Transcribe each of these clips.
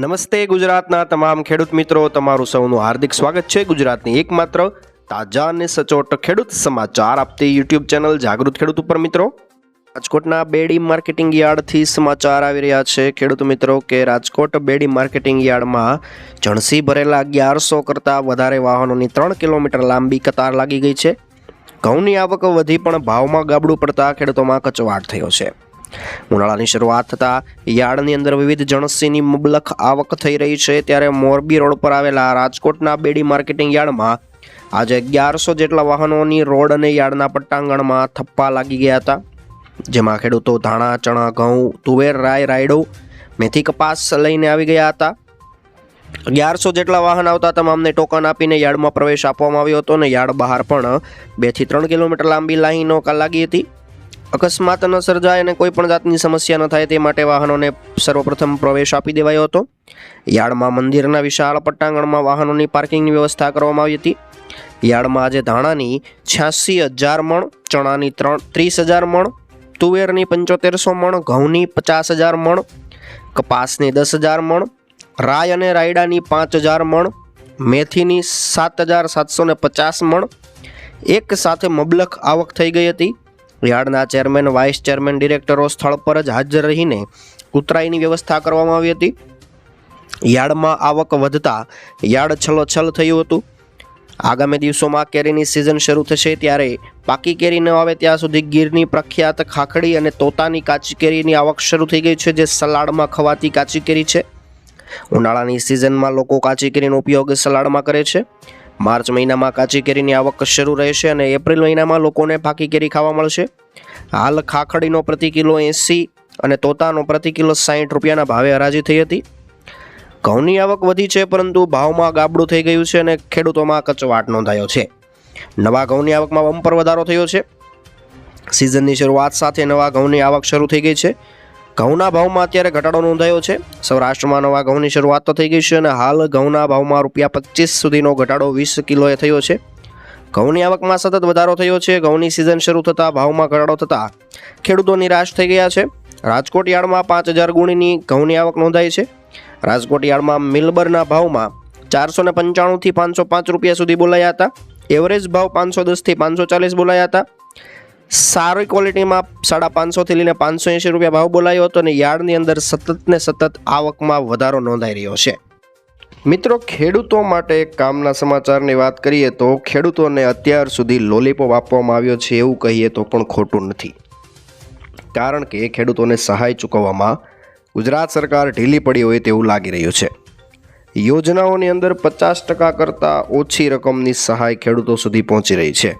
નમસ્તે ગુજરાતના તમામ ખેડૂત મિત્રો, તમારું સૌનું હાર્દિક સ્વાગત છે ગુજરાતની એકમાત્ર તાજા અને સચોટ ખેડૂત સમાચાર આપતી યુટ્યુબ ચેનલ જાગૃત ખેડૂત ઉપર મિત્રો. રાજકોટના બેડી માર્કેટિંગ યાર્ડથી સમાચાર આવી રહ્યા છે. ખેડૂત મિત્રો, કે રાજકોટ બેડી માર્કેટિંગ યાર્ડમાં જણસી ભરેલા અગિયારસો કરતાં વધારે વાહનોની ત્રણ કિલોમીટર લાંબી કતાર લાગી ગઈ છે. ઘઉંની આવક વધી પણ ભાવમાં ગાબડું પડતા ખેડૂતોમાં કચવાટ થયો છે. ઉનાળાની શરૂઆત થતાં યાર્ડની અંદર વિવિધ જણસીની મુબલક આવક થઈ રહી છે ત્યારે મોરબી રોડ પર આવેલા રાજકોટના બેડી માર્કેટિંગ યાર્ડમાં આજે અગિયારસો જેટલા વાહનોની રોડ અને યાર્ડના પટ્ટાંગણમાં થપ્પા લાગી ગયા હતા. જેમાં ખેડૂતો ધાણા, ચણા, ઘઉં, તુવેર, રાય, રાયડો, મેથી, કપાસ લઈને આવી ગયા હતા. અગિયારસો જેટલા વાહન આવતા તમામને ટોકન આપીને યાર્ડમાં પ્રવેશ આપવામાં આવ્યો હતો અને યાર્ડ બહાર પણ બેથી ત્રણ કિલોમીટર લાંબી લાઈનો લાગી હતી. અકસ્માત ન સર્જાય અને કોઈ પણ જાતની સમસ્યા ન થાય તે માટે વાહનોને સર્વપ્રથમ પ્રવેશ આપી દેવાયો હતો. યાર્ડમાં મંદિરના વિશાળ પટ્ટાંગણમાં વાહનોની પાર્કિંગની વ્યવસ્થા કરવામાં આવી હતી. યાર્ડમાં આજે ધાણાની છ્યાસી હજાર મણ, ચણાની ત્રણ, ત્રીસ હજાર મણ, તુવેરની પંચોતેરસો મણ, ઘઉંની પચાસ હજાર મણ, કપાસની દસ હજાર મણ, રાય અને રાયડાની પાંચ હજાર મણ, મેથીની સાત હજાર સાતસો પચાસ મણ. એક સાથે મબલખ આવક થઈ ગઈ હતી. યાર્ડના ચેરમેન, વાઇસ ચેરમેન ડિરેક્ટરો સ્થળ પર જ હાજર રહીને ઉતરાઈની વ્યવસ્થા કરવામાં આવી હતી. યાર્ડમાં આવક વધતા યાર્ડ છલોછલ થયું હતું. આગામી દિવસોમાં કેરીની સિઝન શરૂ થશે ત્યારે પાકી કેરી ન આવે ત્યાં સુધી ગીરની પ્રખ્યાત ખાખડી અને તોતાની કાચી કેરીની આવક શરૂ થઈ ગઈ છે, જે સલાડમાં ખવાતી કાચી કેરી છે. ઉનાળાની સિઝનમાં લોકો કાચી કેરીનો ઉપયોગ સલાડમાં કરે છે. માર્ચ મહિનામાં કાચી કેરીની આવક શરૂ રહેશે અને એપ્રિલ મહિનામાં લોકોને પાકી કેરી ખાવા મળશે. હાલ ખાખડીનો પ્રતિ કિલો એંસી અને તોતાનો પ્રતિ કિલો સાહીઠ રૂપિયાના ભાવે હરાજી થઈ હતી. ઘઉંની આવક વધી છે, પરંતુ ભાવમાં ગાબડું થઈ ગયું છે અને ખેડૂતોમાં કચવાટ નોંધાયો છે. નવા ઘઉંની આવકમાં બમ્પર વધારો થયો છે. સિઝનની શરૂઆત સાથે નવા ઘઉંની આવક શરૂ થઈ ગઈ છે. ઘઉંના ભાવમાં અત્યારે ઘટાડો નોંધાયો છે. સૌરાષ્ટ્રમાં નવા ઘઉંની શરૂઆત તો થઈ ગઈ છે અને હાલ ઘઉંના ભાવમાં રૂપિયા પચીસ સુધીનો ઘટાડો વીસ કિલોએ થયો છે. ઘઉંની આવકમાં સતત વધારો થયો છે. ઘઉંની સિઝન શરૂ થતાં ભાવમાં ઘટાડો થતાં ખેડૂતો નિરાશ થઈ ગયા છે. રાજકોટ યાર્ડમાં પાંચ હજાર ગુણીની ઘઉંની આવક નોંધાઈ છે. રાજકોટ યાર્ડમાં મિલબરના ભાવમાં ચારસો ને પંચાણુંથી પાંચસો પાંચ રૂપિયા સુધી બોલાયા હતા. એવરેજ ભાવ પાંચસો દસથી પાંચસો ચાલીસ બોલાયા હતા. સારી ક્વોલિટીમાં સાડા પાંચસોથી લઈને પાંચસો એંશી રૂપિયા ભાવ બોલાયો હતો અને યાર્ડની અંદર સતત ને સતત આવકમાં વધારો નોંધાઈ રહ્યો છે. મિત્રો, ખેડૂતો માટે કામના સમાચારની વાત કરીએ તો ખેડૂતોને અત્યાર સુધી લોલીપોપ આપવામાં આવ્યો છે એવું કહીએ તો પણ ખોટું નથી. કારણ કે ખેડૂતોને સહાય ચૂકવવામાં ગુજરાત સરકાર ઢીલી પડી હોય તેવું લાગી રહ્યું છે. યોજનાઓની અંદર પચાસ ટકા કરતાં ઓછી રકમની સહાય ખેડૂતો સુધી પહોંચી રહી છે.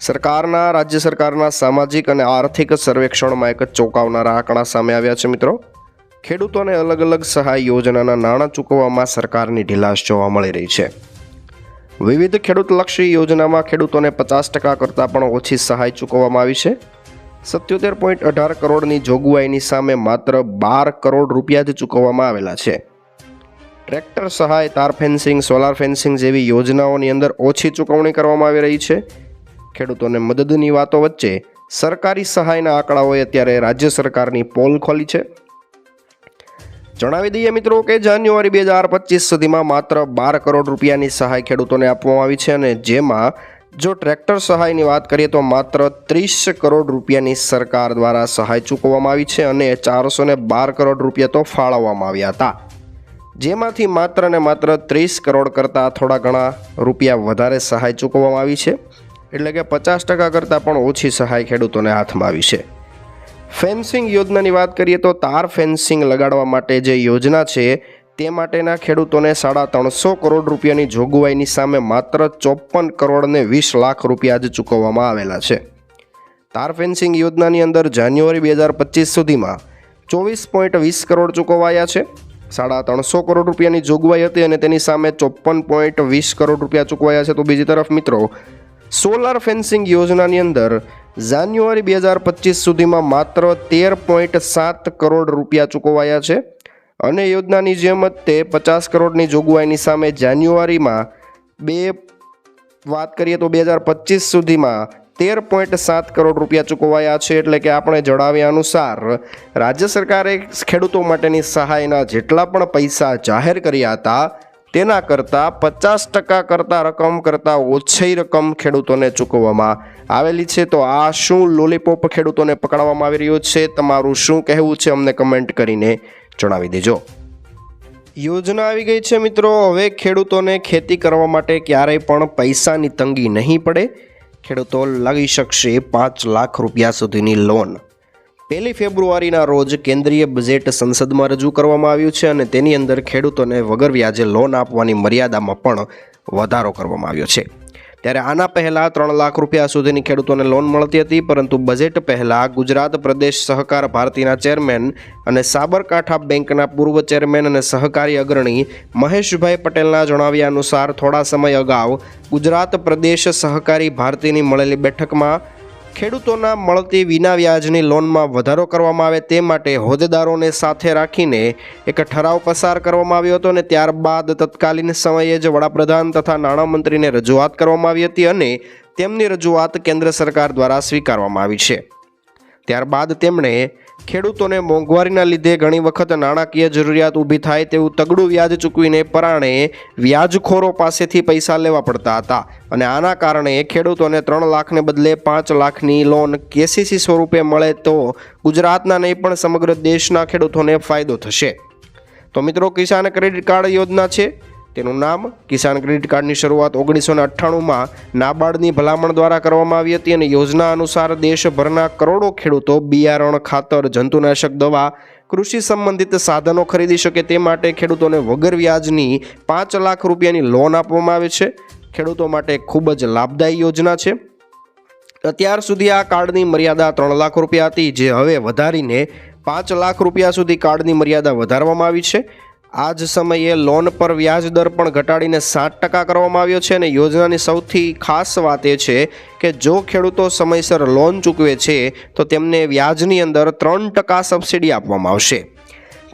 સરકારના, રાજ્ય સરકારના સામાજિક અને આર્થિક સર્વેક્ષણમાં એક ચોંકાવનારા આંકડા સામે આવ્યા છે મિત્રો. ખેડૂતોને અલગ અલગ સહાય યોજનાના નાણાં ચૂકવવામાં સરકારની ઢીલાશ જોવા મળી રહી છે. વિવિધ ખેડૂતલક્ષી યોજનામાં ખેડૂતોને પચાસ ટકા કરતાં પણ ઓછી સહાય ચૂકવવામાં આવી છે. સત્યોતેર પોઈન્ટ અઢાર કરોડની જોગવાઈની સામે માત્ર બાર કરોડ રૂપિયા જ ચૂકવવામાં આવેલા છે. ટ્રેક્ટર સહાય, તાર ફેન્સિંગ, સોલાર ફેન્સિંગ જેવી યોજનાઓની અંદર ઓછી ચૂકવણી કરવામાં આવી રહી છે. ખેડૂતોને મદદની વાતો વચ્ચે સરકારી સહાયના આંકડાઓએ અત્યારે રાજ્ય સરકારની પોલ ખોલી છે. જણાવી દઈએ મિત્રો કે જાન્યુઆરી બે હજાર પચીસ સુધીમાં માત્ર બાર કરોડ રૂપિયાની સહાય ખેડૂતોને આપવામાં આવી છે અને જેમાં જો ટ્રેક્ટર સહાયની વાત કરીએ તો માત્ર ત્રીસ કરોડ રૂપિયાની સરકાર દ્વારા સહાય ચૂકવવામાં આવી છે અને ચારસો બાર કરોડ રૂપિયા તો ફાળવવામાં આવ્યા હતા. જેમાંથી માત્ર ને માત્ર ત્રીસ કરોડ કરતાં થોડા ઘણા રૂપિયા વધારે સહાય ચૂકવવામાં આવી છે. એટલે કે પચાસ ટકા કરતાં પણ ઓછી સહાય ખેડૂતોને હાથમાં આવી છે. ફેન્સિંગ યોજનાની વાત કરીએ તો તાર ફેન્સિંગ લગાડવા માટે જે યોજના છે, તે માટેના ખેડૂતોને સાડા ત્રણસો કરોડ રૂપિયાની જોગવાઈની સામે માત્ર ચોપન કરોડને વીસ લાખ રૂપિયા જ ચૂકવવામાં આવેલા છે. તાર ફેન્સિંગ યોજનાની અંદર જાન્યુઆરી બે હજાર પચીસ સુધીમાં ચોવીસ પોઈન્ટ વીસ કરોડ ચૂકવાયા છે. સાડા ત્રણસો કરોડ રૂપિયાની જોગવાઈ હતી અને તેની સામે ચોપન પોઈન્ટ વીસ કરોડ રૂપિયા ચૂકવાયા છે. તો બીજી તરફ મિત્રો સોલાર ફેન્સિંગ યોજનાની અંદર જાન્યુઆરી બે હજાર પચીસ સુધીમાં માત્ર તેર પોઈન્ટ સાત કરોડ રૂપિયા ચૂકવાયા છે અને યોજનાની જેમ જ તે પચાસ કરોડની જોગવાઈની સામે જાન્યુઆરીમાં બે, વાત કરીએ તો બે હજાર પચીસ સુધીમાં તેર પોઈન્ટ સાત કરોડ રૂપિયા ચૂકવાયા છે એટલે કે આપણે જણાવ્યા અનુસાર રાજ્ય સરકારે ખેડૂતો માટેની સહાયના જેટલા પણ પૈસા જાહેર કર્યા હતા તેના કરતાં પચાસ ટકા કરતાં રકમ કરતાં ઓછી રકમ ખેડૂતોને ચૂકવવામાં આવેલી છે. તો આ શું લોલીપોપ ખેડૂતોને પકડવામાં આવી રહ્યો છે? તમારું શું કહેવું છે? અમને કમેન્ટ કરીને જણાવી દેજો. યોજના આવી ગઈ છે મિત્રો. હવે ખેડૂતોને ખેતી કરવા માટે ક્યારેય પણ પૈસાની તંગી નહીં પડે. ખેડૂતો લઈ શકશે પાંચ લાખ રૂપિયા સુધીની લોન. પહેલી ફેબ્રુઆરીના રોજ કેન્દ્રીય બજેટ સંસદમાં રજૂ કરવામાં આવ્યું છે અને તેની અંદર ખેડૂતોને વગર વ્યાજે લોન આપવાની મર્યાદામાં પણ વધારો કરવામાં આવ્યો છે. ત્યારે આના પહેલાં ત્રણ લાખ રૂપિયા સુધીની ખેડૂતોને લોન મળતી હતી, પરંતુ બજેટ પહેલાં ગુજરાત પ્રદેશ સહકાર ભારતીના ચેરમેન અને સાબરકાંઠા બેંકના પૂર્વ ચેરમેન અને સહકારી અગ્રણી મહેશભાઈ પટેલના જણાવ્યા અનુસાર થોડા સમય અગાઉ ગુજરાત પ્રદેશ સહકારી ભારતીની મળેલી બેઠકમાં ખેડૂતોના મળતી વિના વ્યાજની લોનમાં વધારો કરવામાં આવે તે માટે હોદ્દેદારોને સાથે રાખીને એક ઠરાવ પસાર કરવામાં આવ્યો હતો અને ત્યારબાદ તત્કાલીન સમયે જ વડાપ્રધાન તથા નાણામંત્રીને રજૂઆત કરવામાં આવી હતી અને તેમની રજૂઆત કેન્દ્ર સરકાર દ્વારા સ્વીકારવામાં આવી છે. ત્યારબાદ તેમણે ખેડૂતોને મોંઘવારીના લીધે ઘણી વખત નાણાકીય જરૂરિયાત ઊભી થાય તેવું તગડું વ્યાજ ચૂકવીને પરાણે વ્યાજખોરો પાસેથી પૈસા લેવા પડતા હતા. અને આના કારણે ખેડૂતોને ત્રણ લાખને બદલે પાંચ લાખની લોન કેસીસી સ્વરૂપે મળે તો ગુજરાતના નહીં પણ સમગ્ર દેશના ખેડૂતોને ફાયદો થશે. તો મિત્રો, કિસાન ક્રેડિટ કાર્ડ યોજના છે? તેનું નામ કિસાન ક્રેડિટ કાર્ડની શરૂઆત ઓગણીસો ને અઠ્ઠાણુંમાં નાબાર્ડની ભલામણ દ્વારા કરવામાં આવી હતી અને યોજના અનુસાર દેશભરના કરોડો ખેડૂતો બિયારણ, ખાતર, જંતુનાશક દવા, કૃષિ સંબંધિત સાધનો ખરીદી શકે તે માટે ખેડૂતોને વગર વ્યાજની પાંચ લાખ રૂપિયાની લોન આપવામાં આવે છે. ખેડૂતો માટે ખૂબ જ લાભદાયી યોજના છે. અત્યાર સુધી આ કાર્ડની મર્યાદા ત્રણ લાખ રૂપિયા હતી, જે હવે વધારીને પાંચ લાખ રૂપિયા સુધી કાર્ડની મર્યાદા વધારવામાં આવી છે. આ જ સમયે લોન પર વ્યાજ દર પણ ઘટાડીને સાત ટકા કરવામાં આવ્યો છે અને યોજનાની સૌથી ખાસ વાત એ છે કે જો ખેડૂતો સમયસર લોન ચૂકવે છે, તો તેમને વ્યાજની અંદર ત્રણ ટકા સબસિડી આપવામાં આવશે.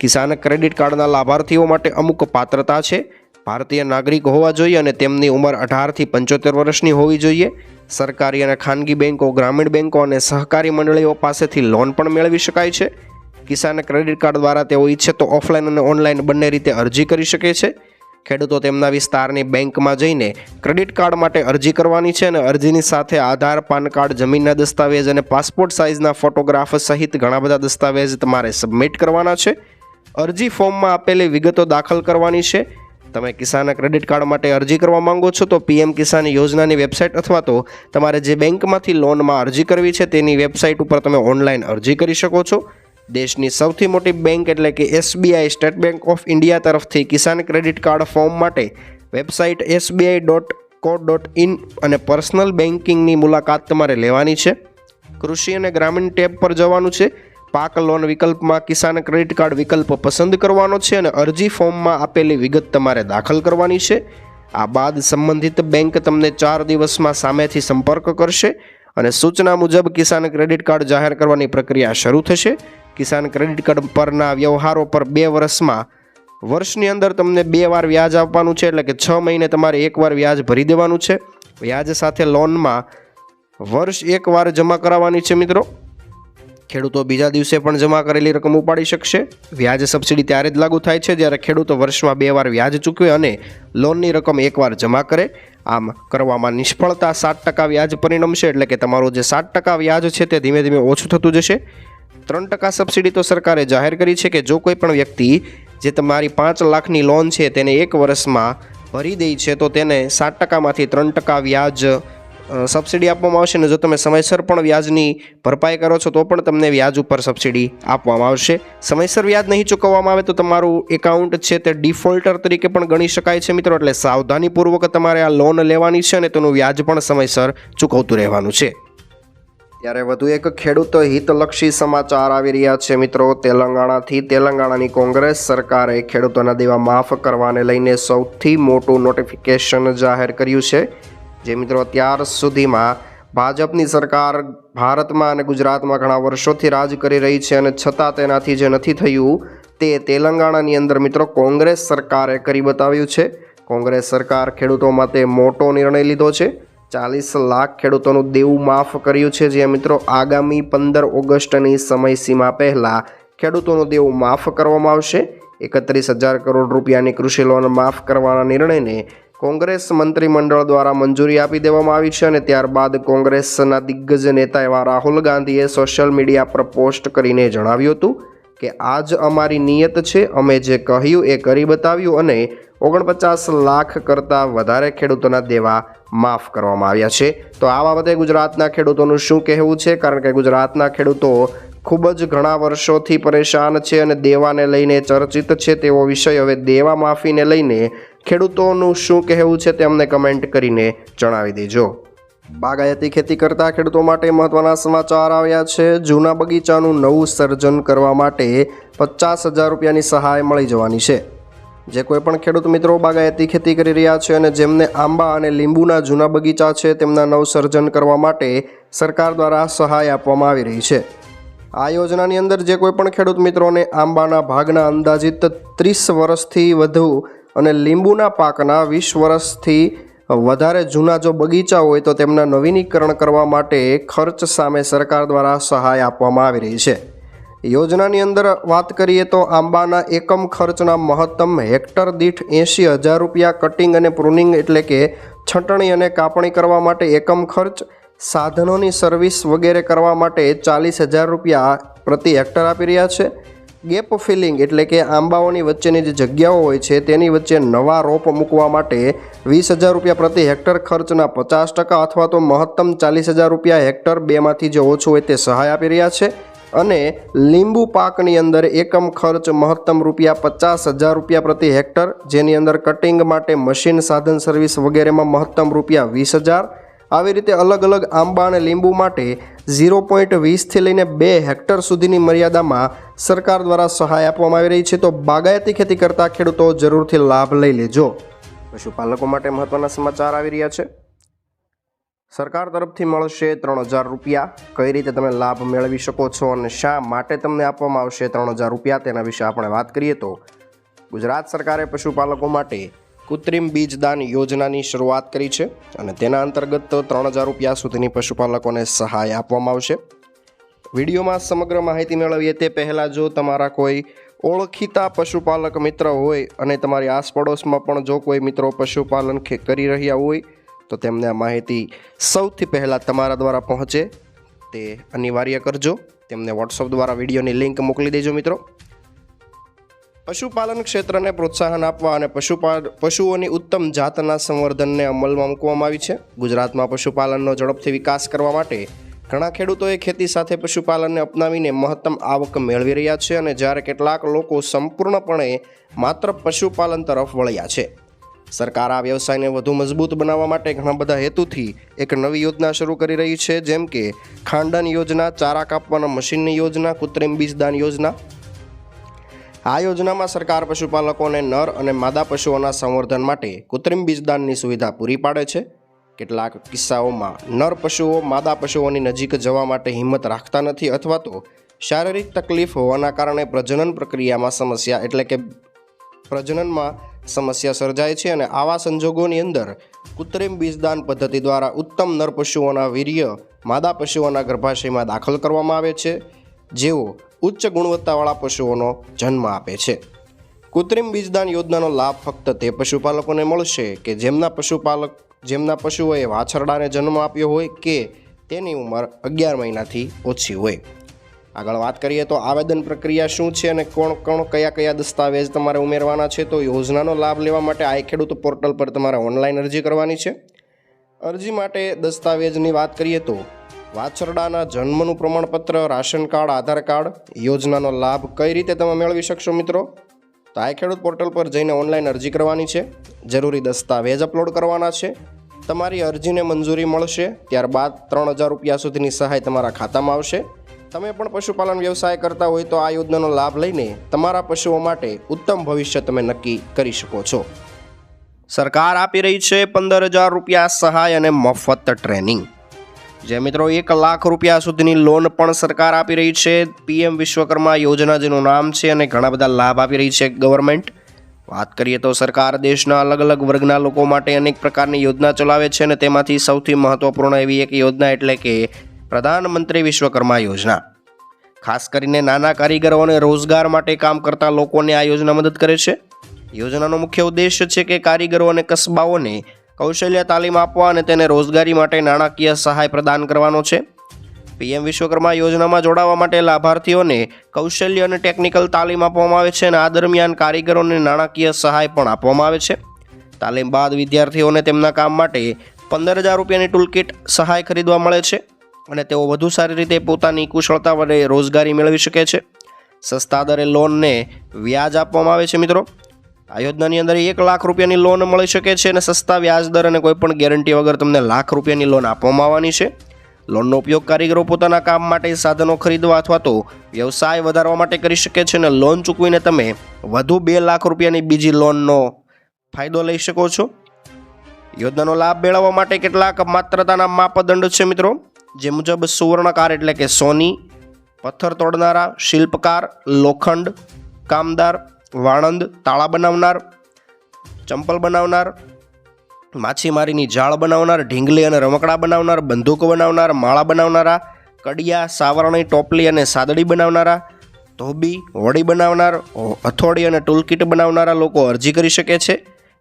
કિસાન ક્રેડિટ કાર્ડના લાભાર્થીઓ માટે અમુક પાત્રતા છે. ભારતીય નાગરિક હોવા જોઈએ અને તેમની ઉંમર અઢારથી પંચોતેર વર્ષની હોવી જોઈએ. સરકારી અને ખાનગી બેન્કો ગ્રામીણ બેન્કો અને સહકારી મંડળીઓ પાસેથી લોન પણ મેળવી શકાય છે. કિસાન ક્રેડિટ કાર્ડ દ્વારા તેઓ ઈચ્છે તો ઓફલાઈન અને ઓનલાઈન બંને રીતે અરજી કરી શકે છે. ખેડૂતો તેમના વિસ્તારની બેંકમાં જઈને ક્રેડિટ કાર્ડ માટે અરજી કરવાની છે અને અરજીની સાથે આધાર, પાન કાર્ડ, જમીનના દસ્તાવેજ અને પાસપોર્ટ સાઇઝના ફોટોગ્રાફ સહિત ઘણા બધા દસ્તાવેજ તમારે સબમિટ કરવાના છે. અરજી ફોર્મમાં આપેલી વિગતો દાખલ કરવાની છે. તમે કિસાન ક્રેડિટ કાર્ડ માટે અરજી કરવા માંગો છો તો પીએમ કિસાન યોજનાની વેબસાઇટ અથવા તો તમારે જે બેંકમાંથી લોનમાં અરજી કરવી છે તેની વેબસાઇટ ઉપર તમે ઓનલાઈન અરજી કરી શકો છો. દેશની સૌથી મોટી બેંક એટલે કે SBI state bank of India તરફથી કિસાન ક્રેડિટ કાર્ડ ફોર્મ માટે website SBI dot co dot in અને પર્સનલ બેન્કિંગની મુલાકાત તમારે લેવાની છે. કૃષિ અને ગ્રામીણ ટેબ પર જવાનું છે. પાક લોન વિકલ્પમાં કિસાન ક્રેડિટ કાર્ડ વિકલ્પ પસંદ કરવાનો છે અને અરજી ફોર્મમાં આપેલી વિગત તમારે દાખલ કરવાની છે. આ બાદ સંબંધિત બેંક તમને ચાર દિવસમાં સામેથી સંપર્ક કરશે. અને સૂચના મુજબ કિસાન ક્રેડિટ કાર્ડ જાહેર કરવાની પ્રક્રિયા શરૂ થશે. કિસાન ક્રેડિટ કાર્ડ પરના વ્યવહારો પર બે વર્ષમાં વર્ષની અંદર તમને બે વાર વ્યાજ આપવાનું છે, એટલે કે છ મહિને તમારે એકવાર વ્યાજ ભરી દેવાનું છે. વ્યાજ સાથે લોનમાં વર્ષ એકવાર જમા કરાવવાની છે મિત્રો. ખેડૂતો બીજા દિવસે પણ જમા કરેલી રકમ ઉપાડી શકશે. વ્યાજ સબસિડી ત્યારે જ લાગુ થાય છે, જ્યારે ખેડૂતો વર્ષમાં બે વાર વ્યાજ ચૂકવે અને લોનની રકમ એકવાર જમા કરે. આમ કરવામાં નિષ્ફળતા સાત ટકા વ્યાજ પરિણમશે એટલે કે તમારું જે સાત ટકા વ્યાજ છે તે ધીમે ધીમે ઓછું થતું જશે. ત્રણ ટકા સબસિડી તો સરકારે જાહેર કરી છે કે જો કોઈ પણ વ્યક્તિ જે તમારી પાંચ લાખની લોન છે તેને એક વર્ષમાં ભરી દે છે, તો તેને સાત ટકામાંથી ત્રણ ટકા વ્યાજ સબસિડી આપવામાં આવશે અને જો તમે સમયસર પણ વ્યાજની ભરપાઈ કરો છો તો પણ તમને વ્યાજ ઉપર સબસિડી આપવામાં આવશે. સમયસર વ્યાજ નહીં ચૂકવવામાં આવે તો તમારું એકાઉન્ટ છે તે ડિફોલ્ટર તરીકે પણ ગણી શકાય છે મિત્રો, એટલે સાવધાનીપૂર્વક તમારે આ લોન લેવાની છે અને તેનું વ્યાજ પણ સમયસર ચૂકવતું રહેવાનું છે. ત્યારે વધુ એક ખેડૂત હિતલક્ષી સમાચાર આવી રહ્યા છે મિત્રો. તેલંગાણાથી તેલંગાણાની કોંગ્રેસ સરકારે ખેડૂતોના દેવા માફ કરવાને લઈને સૌથી મોટું નોટિફિકેશન જાહેર કર્યું છે. જે મિત્રો અત્યાર સુધીમાં ભાજપની સરકાર ભારતમાં અને ગુજરાતમાં ઘણા વર્ષોથી રાજ કરી રહી છે અને છતાં તેનાથી જે નથી થયું તે તેલંગાણાની અંદર મિત્રો કોંગ્રેસ સરકારે કરી બતાવ્યું છે. કોંગ્રેસ સરકાર ખેડૂતો માટે મોટો નિર્ણય લીધો છે. ચાલીસ લાખ ખેડૂતોનું દેવું માફ કર્યું છે. જે મિત્રો આગામી પંદર ઓગસ્ટની સમયસીમા પહેલાં ખેડૂતોનું દેવું માફ કરવામાં આવશે. એકત્રીસ હજાર કરોડ રૂપિયાની કૃષિ લોન માફ કરવાના નિર્ણયને કોંગ્રેસ મંત્રીમંડળ દ્વારા મંજૂરી આપી દેવામાં આવી છે અને ત્યારબાદ કોંગ્રેસના દિગ્ગજ નેતા એવા રાહુલ ગાંધીએ સોશિયલ મીડિયા પર પોસ્ટ કરીને જણાવ્યું હતું કે આજ અમારી નિયત છે, અમે જે કહ્યું એ કરી બતાવ્યું અને ઓગણપચાસ લાખ કરતાં વધારે ખેડૂતોના દેવા માફ કરવામાં આવ્યા છે. તો આ બાબતે ગુજરાતના ખેડૂતોનું શું કહેવું છે? કારણ કે ગુજરાતના ખેડૂતો ખૂબ જ ઘણા વર્ષોથી પરેશાન છે અને દેવાને લઈને ચર્ચિત છે તેવો વિષય હવે દેવા માફીને લઈને ખેડૂતોનું શું કહેવું છે તે અમને કમેન્ટ કરીને જણાવી દેજો. બાગાયતી ખેતી કરતા ખેડૂતો માટે મહત્વના સમાચાર આવ્યા છે. જૂના બગીચાનું નવું સર્જન કરવા માટે પચાસ હજાર રૂપિયાની સહાય મળી જવાની છે. જે કોઈ પણ ખેડૂત મિત્રો બાગાયતી ખેતી કરી રહ્યા છે અને જેમને આંબા અને લીંબુના જૂના બગીચા છે, તેમના નવસર્જન કરવા માટે સરકાર દ્વારા સહાય આપવામાં આવી રહી છે. આ યોજનાની અંદર જે કોઈ પણ ખેડૂત મિત્રોને આંબાના ભાગના અંદાજિત ત્રીસ વર્ષથી વધુ અને લીંબુના પાકના વીસ વર્ષથી વધારે જૂના જો બગીચા હોય તો તેમના નવીનીકરણ કરવા માટે ખર્ચ સામે સરકાર દ્વારા સહાય આપવામાં આવી રહી છે. યોજનાની અંદર વાત કરીએ તો આંબાના એકમ ખર્ચના મહત્તમ હેક્ટર દીઠ એંશી હજાર રૂપિયા કટિંગ અને પ્રુનિંગ એટલે કે છટણી અને કાપણી કરવા માટે એકમ ખર્ચ, સાધનોની સર્વિસ વગેરે કરવા માટે ચાલીસ હજાર રૂપિયા પ્રતિ હેક્ટર આપી રહ્યા છે. ગેપ ફિલિંગ એટલે કે આંબાઓની વચ્ચેની જે જગ્યાઓ હોય છે, તેની વચ્ચે નવા રોપ મૂકવા માટે વીસ હજાર રૂપિયા પ્રતિ હેક્ટર ખર્ચના પચાસ ટકા અથવા તો મહત્તમ ચાલીસ હજાર રૂપિયા હેક્ટર બેમાંથી જે ઓછું હોય તે સહાય આપી રહ્યા છે. અને લીંબુ પાકની અંદર એકમ ખર્ચ મહત્તમ રૂપિયા પચાસ હજાર રૂપિયા પ્રતિ હેક્ટર, જેની અંદર કટિંગ માટે મશીન સાધન સર્વિસ વગેરેમાં મહત્તમ રૂપિયા વીસ હજાર આવી રીતે અલગ અલગ આંબા અને લીંબુ માટે ઝીરો પોઈન્ટ વીસથી લઈને બે હેક્ટર સુધીની મર્યાદામાં સરકાર દ્વારા સહાય આપવામાં આવી રહી છે. તો બાગાયતી ખેતી કરતા ખેડૂતો જરૂરથી લાભ લઈ લેજો. પશુપાલકો માટે મહત્વના સમાચાર આવી રહ્યા છે. સરકાર તરફથી મળશે ત્રણ હજાર રૂપિયા. કઈ રીતે તમે લાભ મેળવી શકો છો અને શા માટે તમને આપવામાં આવશે ત્રણ હજાર રૂપિયા તેના વિશે આપણે વાત કરીએ તો ગુજરાત સરકારે પશુપાલકો માટે કૃત્રિમ બીજદાન યોજનાની શરૂઆત કરી છે અને તેના અંતર્ગત ત્રણ હજાર રૂપિયા સુધીની પશુપાલકોને સહાય આપવામાં આવશે. વિડીયોમાં સમગ્ર માહિતી મેળવીએ તે પહેલાં જો તમારા કોઈ ઓળખીતા પશુપાલક મિત્ર હોય અને તમારી આસપડોશમાં પણ જો કોઈ મિત્રો પશુપાલન કરી રહ્યા હોય, તો તેમને આ માહિતી સૌથી પહેલાં તમારા દ્વારા પહોંચે. તે અનિવાર્ય કરજો. તેમને વોટ્સઅપ દ્વારા વિડીયોની લિંક મોકલી દેજો મિત્રો. પશુપાલન ક્ષેત્રને પ્રોત્સાહન આપવા અને પશુપાલ, પશુઓની ઉત્તમ જાતના સંવર્ધનને અમલમાં મૂકવામાં આવી છે. ગુજરાતમાં પશુપાલનનો ઝડપથી વિકાસ કરવા માટે ઘણા ખેડૂતોએ ખેતી સાથે પશુપાલનને અપનાવીને મહત્તમ આવક મેળવી રહ્યા છે અને જ્યારે કેટલાક લોકો સંપૂર્ણપણે માત્ર પશુપાલન તરફ વળ્યા છે. સરકાર આ વ્યવસાયને વધુ મજબૂત બનાવવા માટે ઘણા બધા હેતુથી એક નવી યોજના શરૂ કરી રહી છે, જેમ કે ખાંડન યોજના, ચારા કાપવાના મશીનની યોજના, કૃત્રિમ બીજદાન યોજના આ યોજનામાં સરકાર પશુપાલકોને નર અને માદા પશુઓના સંવર્ધન માટે કૃત્રિમ બીજદાનની સુવિધા પૂરી પાડે છે. કેટલાક કિસ્સાઓમાં નર પશુઓ માદા પશુઓની નજીક જવા માટે હિંમત રાખતા નથી અથવા તો શારીરિક તકલીફ હોવાના કારણે પ્રજનન પ્રક્રિયામાં સમસ્યા એટલે કે પ્રજનનમાં સમસ્યા સર્જાય છે અને આવા સંજોગોની અંદર કૃત્રિમ બીજદાન પદ્ધતિ દ્વારા ઉત્તમ નર પશુઓના વીર્ય માદા પશુઓના ગર્ભાશયમાં દાખલ કરવામાં આવે છે. જેઓ ઉચ્ચ ગુણવત્તાવાળા પશુઓનો જન્મ આપે છે. કૃત્રિમ બીજદાન યોજનાનો લાભ ફક્ત તે પશુપાલકોને મળશે કે જેમના પશુપાલક, જેમના પશુઓએ વાછરડાને જન્મ આપ્યો હોય કે તેની ઉંમર અગિયાર મહિનાથી ઓછી હોય. આગળ વાત કરીએ તો આવેદન પ્રક્રિયા શું છે અને કોણ કોણ, કયા કયા દસ્તાવેજ તમારે ઉમેરવાના છે? તો યોજનાનો લાભ લેવા માટે આઈ ખેડૂત પોર્ટલ પર તમારે ઓનલાઈન અરજી કરવાની છે. અરજી માટે દસ્તાવેજની વાત કરીએ તો વાછરડાના જન્મનું પ્રમાણપત્ર, રાશન કાર્ડ, આધાર કાર્ડ યોજનાનો લાભ કઈ રીતે તમે મેળવી શકશો મિત્રો? તો આ ખેડૂત પોર્ટલ પર જઈને ઓનલાઈન અરજી કરવાની છે. જરૂરી દસ્તાવેજ અપલોડ કરવાના છે. તમારી અરજીને મંજૂરી મળશે. ત્યારબાદ ત્રણ હજાર રૂપિયા સુધીની સહાય તમારા ખાતામાં આવશે. તમે પણ પશુપાલન વ્યવસાય કરતા હોય તો આ યોજનાનો લાભ લઈને તમારા પશુઓ માટે ઉત્તમ ભવિષ્ય તમે નક્કી કરી શકો છો. સરકાર આપી રહી છે પંદર હજાર રૂપિયા સહાય અને મફત ટ્રેનિંગ. જે મિત્રો, એક લાખ રૂપિયા સુધીની લોન પણ સરકાર આપી રહી છે. પીએમ વિશ્વકર્મા યોજના જેનું નામ છે અને ઘણા બધા લાભ આપી રહી છે ગવર્મેન્ટ વાત કરીએ તો સરકાર દેશના અલગ અલગ વર્ગના લોકો માટે અનેક પ્રકારની યોજના ચલાવે છે અને તેમાંથી સૌથી મહત્વપૂર્ણ એવી એક યોજના એટલે કે પ્રધાનમંત્રી વિશ્વકર્મા યોજના. ખાસ કરીને નાના કારીગરો અને રોજગાર માટે કામ કરતા લોકોને આ યોજના મદદ કરે છે. યોજનાનો મુખ્ય ઉદ્દેશ છે કે કારીગરો અને કસબાઓને કૌશલ્ય તાલીમ આપવા અને તેને રોજગારી માટે નાણાકીય સહાય પ્રદાન કરવાનો છે. પીએમ વિશ્વકર્મા યોજનામાં જોડાવા માટે લાભાર્થીઓને કૌશલ્ય અને ટેકનિકલ તાલીમ આપવામાં આવે છે અને આ દરમિયાન કારીગરોને નાણાકીય સહાય પણ આપવામાં આવે છે. તાલીમ બાદ વિદ્યાર્થીઓને તેમના કામ માટે પંદર હજાર રૂપિયાની ટૂલકીટ સહાય ખરીદવા મળે છે અને તેઓ વધુ સારી રીતે પોતાની કુશળતા વડે રોજગારી મેળવી શકે છે. સસ્તા દરે લોનને વ્યાજ આપવામાં આવે છે મિત્રો. આ યોજનાની અંદર એક લાખ રૂપિયાની લોન મળી શકે છે અને સસ્તા વ્યાજ દર અને કોઈપણ ગેરંટી વગર તમને લાખ રૂપિયાની લોન આપવામાં આવવાની છે. લોનનો ઉપયોગ કારીગરો પોતાના કામ માટે સાધનો ખરીદવા અથવા તો વ્યવસાય વધારવા માટે કરી શકે છે અને લોન ચૂકવીને તમે વધુ બે લાખ રૂપિયાની બીજી લોનનો ફાયદો લઈ શકો છો. યોજનાનો લાભ મેળવવા માટે કેટલાક માત્રતાના માપદંડ છે મિત્રો. જે મુજબ સુવર્ણકાર એટલે કે સોની, પથ્થર તોડનારા, શિલ્પકાર, લોખંડ, કામદાર વાણંદ તાળા બનાવનાર, ચંપલ બનાવનાર, માછીમારીની જાળ બનાવનાર, ઢીંગલી અને રમકડા બનાવનાર, બંદૂક બનાવનાર, માળા બનાવનારા, કડિયા, સાવરણી, ટોપલી અને સાદડી બનાવનારા, ધોબી, હોડી બનાવનાર, હથોડી અને ટૂલકીટ બનાવનારા લોકો અરજી કરી શકે છે.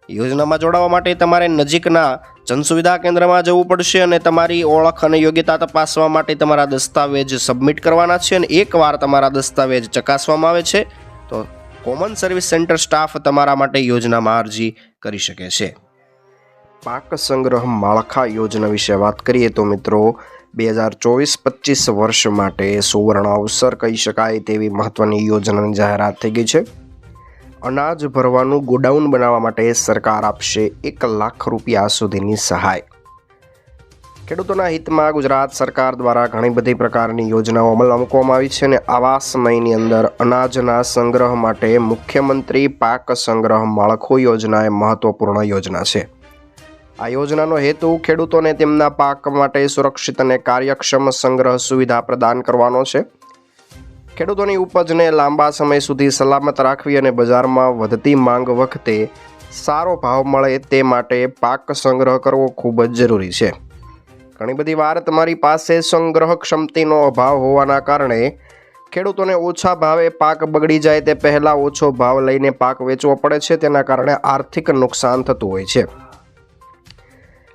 યોજનામાં જોડાવા માટે તમારે નજીકના જનસુવિધા કેન્દ્રમાં જવું પડશે અને તમારી ઓળખ અને યોગ્યતા તપાસવા માટે તમારા દસ્તાવેજ સબમિટ કરવાના છે અને એકવાર તમારા દસ્તાવેજ ચકાસવામાં આવે છે. તો કોમન સર્વિસ સેન્ટર સ્ટાફ તમારા માટે યોજનામાં અરજી કરી શકે છે. પાક સંગ્રહ માળખા યોજના વિશે વાત કરીએ તો મિત્રો, બે હજાર ચોવીસ પચીસ વર્ષ માટે સુવર્ણ અવસર કહી શકાય તેવી મહત્વની યોજનાની જાહેરાત થઈ ગઈ છે. અનાજ ભરવાનું ગોડાઉન બનાવવા માટે સરકાર આપશે એક લાખ રૂપિયા સુધીની સહાય. ખેડૂતોના હિતમાં ગુજરાત સરકાર દ્વારા ઘણી બધી પ્રકારની યોજનાઓ અમલમાં મૂકવામાં આવી છે અને આવા સમયની અંદર અનાજના સંગ્રહ માટે મુખ્યમંત્રી પાક સંગ્રહ માળખું યોજના એ મહત્વપૂર્ણ યોજના છે. આ યોજનાનો હેતુ ખેડૂતોને તેમના પાક માટે સુરક્ષિત અને કાર્યક્ષમ સંગ્રહ સુવિધા પ્રદાન કરવાનો છે. ખેડૂતોની ઉપજને લાંબા સમય સુધી સલામત રાખવી અને બજારમાં વધતી માંગ વખતે સારો ભાવ મળે તે માટે પાક સંગ્રહ કરવો ખૂબ જ જરૂરી છે. ઘણી બધી વાર તમારી પાસે સંગ્રહ ક્ષમતિનો અભાવ હોવાના કારણે ખેડૂતોને ઓછા ભાવે પાક બગડી જાય તે પહેલાં ઓછો ભાવ લઈને પાક વેચવો પડે છે. તેના કારણે આર્થિક નુકસાન થતું હોય છે.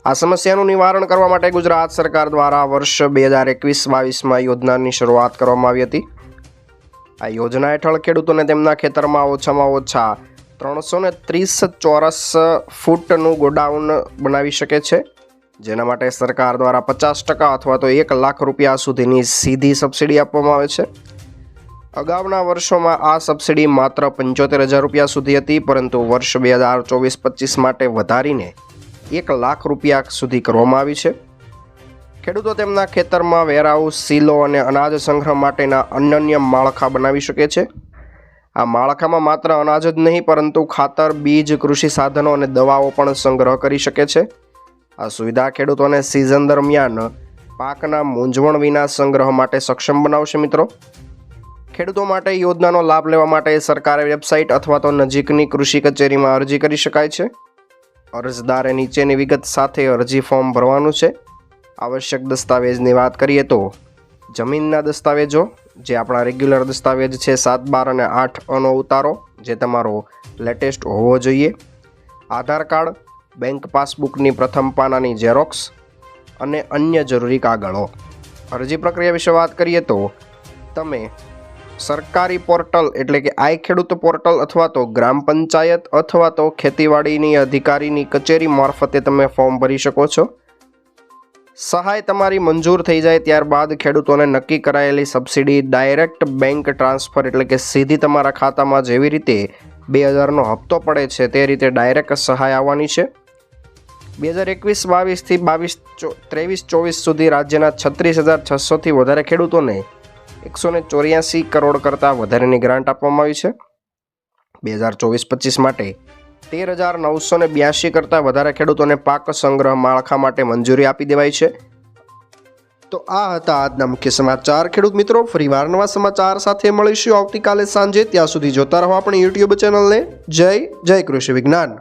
આ સમસ્યાનું નિવારણ કરવા માટે ગુજરાત સરકાર દ્વારા વર્ષ બે હજાર એકવીસ બાવીસમાં યોજનાની શરૂઆત કરવામાં આવી હતી. આ યોજના હેઠળ ખેડૂતોને તેમના ખેતરમાં ઓછામાં ઓછા ત્રણસો ત્રીસ ચોરસ ફૂટનું ગોડાઉન બનાવી શકે છે. જેના માટે સરકાર દ્વારા પચાસ ટકા અથવા તો એક લાખ રૂપિયા સુધીની સીધી સબસિડી આપવામાં આવે છે. અગાઉના વર્ષોમાં આ સબસિડી માત્ર પંચોતેર હજાર રૂપિયા સુધી હતી, પરંતુ વર્ષ બે હજાર ચોવીસ પચીસ માટે વધારીને એક લાખ રૂપિયા સુધી કરવામાં આવી છે. ખેડૂતો તેમના ખેતરમાં વેરહાઉસ સીલો અને અનાજ સંગ્રહ માટેના અનન્ય માળખા બનાવી શકે છે. આ માળખામાં માત્ર અનાજ જ નહીં, પરંતુ ખાતર, બીજ, કૃષિ સાધનો અને દવાઓ પણ સંગ્રહ કરી શકે છે. આ સુવિધા ખેડૂતોને સિઝન દરમિયાન પાકના મૂંઝવણ વિના સંગ્રહ માટે સક્ષમ બનાવશે મિત્રો. ખેડૂતો માટે યોજનાનો લાભ લેવા માટે સરકારે વેબસાઇટ અથવા તો નજીકની કૃષિ કચેરીમાં અરજી કરી શકાય છે. અરજદારે નીચેની વિગત સાથે અરજી ફોર્મ ભરવાનું છે. આવશ્યક દસ્તાવેજની વાત કરીએ તો જમીનના દસ્તાવેજો, જે આપણા રેગ્યુલર દસ્તાવેજ છે સાત બાર અને આઠ અનો ઉતારો, જે તમારો લેટેસ્ટ હોવો જોઈએ. આધાર કાર્ડ બેંક પાસબુકની પ્રથમ પાનાની ઝેરોક્સ અને અન્ય જરૂરી કાગળો. અરજી પ્રક્રિયા વિશે વાત કરીએ તો, તમે સરકારી પોર્ટલ એટલે કે આઈ ખેડૂત પોર્ટલ અથવા તો ગ્રામ પંચાયત અથવા તો ખેતીવાડીની અધિકારીની કચેરી મારફતે તમે ફોર્મ ભરી શકો છો. સહાય તમારી મંજૂર થઈ જાય ત્યારબાદ ખેડૂતોને નક્કી કરાયેલી સબસિડી ડાયરેક્ટ બેંક ટ્રાન્સફર એટલે કે સીધી તમારા ખાતામાં જેવી રીતે બે હજારનો હપ્તો પડે છે તે રીતે ડાયરેક્ટ સહાય આવવાની છે. બે હજાર એકવીસ બાવીસથી બાવીસ ત્રેવીસ ચોવીસ સુધી રાજ્યના છત્રીસ હજાર છસોથી વધારે ખેડૂતોને એકસો ને ચોર્યાસી કરોડ કરતાં વધારેની ગ્રાન્ટ આપવામાં આવી છે. બે હજાર ચોવીસ પચીસ માટે તેર હજાર નવસો ને બ્યાસી કરતાં વધારે ખેડૂતોને પાક સંગ્રહ માળખા માટે મંજૂરી આપી દેવાઈ છે. તો આ હતા આજના મુખ્ય સમાચાર. ખેડૂત મિત્રો, ફરીવાર નવા સમાચાર સાથે મળીશું આવતીકાલે સાંજે. ત્યાં સુધી જોતા રહો આપણી યુટ્યુબ ચેનલને. જય જય કૃષિ વિજ્ઞાન.